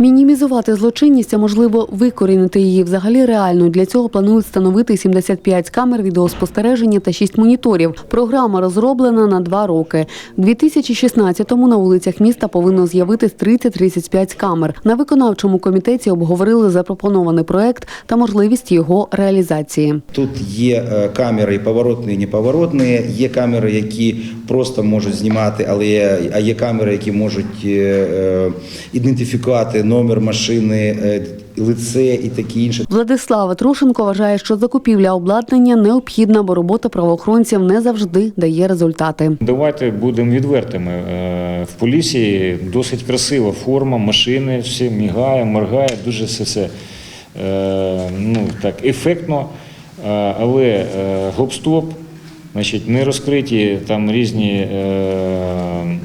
Мінімізувати злочинність, а можливо викорінити її взагалі реально. Для цього планують встановити 75 камер відеоспостереження та 6 моніторів. Програма розроблена на два роки. У 2016-му на вулицях міста повинно з'явитись 30-35 камер. На виконавчому комітеті обговорили запропонований проект та можливість його реалізації. Тут є е, камери і поворотні, і неповоротні, є камери, які просто можуть знімати, але є, а є камери, які можуть е, е, ідентифікувати номер машини, е, лице і таке інше. Владислава Трушенко вважає, що закупівля обладнання необхідна, бо робота правоохоронців не завжди дає результати. Давайте будемо відвертими. Е, В поліції досить красива форма, машини, все мігає, моргає, дуже все це е, ну, так, ефектно. Але гоп-стоп, значить, не розкриті там різні е,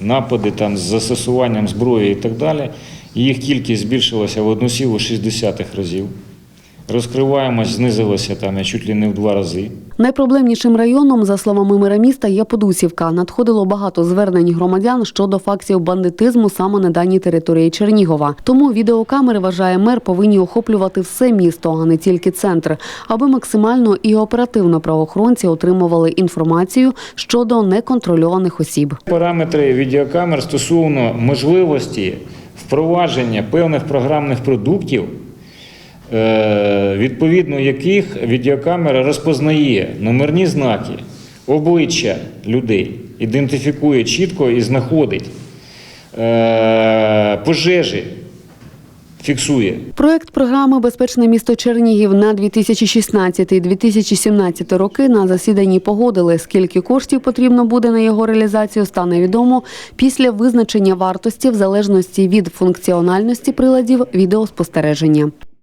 напади там, з застосуванням зброї і так далі. Їх кількість збільшилася в 1,6 разів. Розкриваємость знизилася там чуть ли не в два рази. Найпроблемнішим районом, за словами мера міста, є Подусівка. Надходило багато звернень громадян щодо фактів бандитизму саме на даній території Чернігова. Тому відеокамери, вважає мер, повинні охоплювати все місто, а не тільки центр, аби максимально і оперативно правоохоронці отримували інформацію щодо неконтрольованих осіб. Параметри відеокамер стосовно можливості впровадження певних програмних продуктів, е, відповідно яких відеокамера розпознає номерні знаки, обличчя людей, ідентифікує чітко і знаходить е, пожежі, фіксує. Проект програми Безпечне місто Чернігів на 2016-2017 роки на засіданні погодили. Скільки коштів потрібно буде на його реалізацію, стане відомо після визначення вартості в залежності від функціональності приладів відеоспостереження.